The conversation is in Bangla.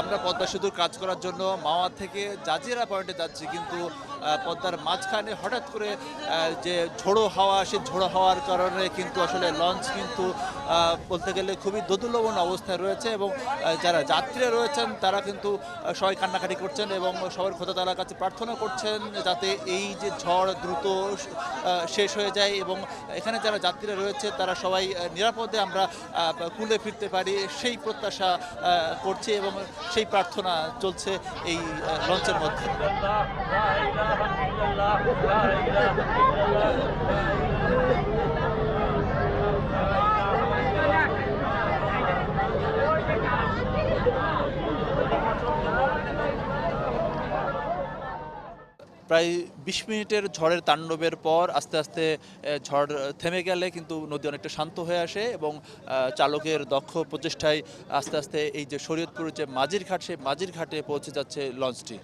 আমরা পদ্মা সেতুর কাজ করার জন্য মাওয়া থেকে জাজিরা পয়েন্টে যাচ্ছি, কিন্তু পদ্মার মাঝখানে হঠাৎ করে যে ঝোড়ো হাওয়া সে ঝোড়ো হাওয়ার কারণে কিন্তু আসলে লঞ্চ কিন্তু বলতে গেলে খুবই দোদুল্যমান অবস্থায় রয়েছে এবং যারা যাত্রীরা রয়েছেন তারা কিন্তু সবাই কান্নাকাটি করছেন এবং সবার খোদা তালার কাছে প্রার্থনা করছেন যাতে এই যে ঝড় দ্রুত শেষ হয়ে যায় এবং এখানে যারা যাত্রীরা রয়েছে তারা সবাই নিরাপদে আমরা কুলে ফিরতে পারি, সেই প্রত্যাশা করছি এবং সেই প্রার্থনা চলছে এই লঞ্চের মধ্যে। প্রায় বিশ মিনিটের ঝড়ের তাণ্ডবের পর আস্তে আস্তে ঝড় থেমে গেলে কিন্তু নদী অনেকটা শান্ত হয়ে আসে এবং চালকের দক্ষ প্রচেষ্টায় আস্তে আস্তে এই যে শরীয়তপুরের যে মাঝির ঘাট, সেই মাঝির ঘাটে পৌঁছে যাচ্ছে লঞ্চটি।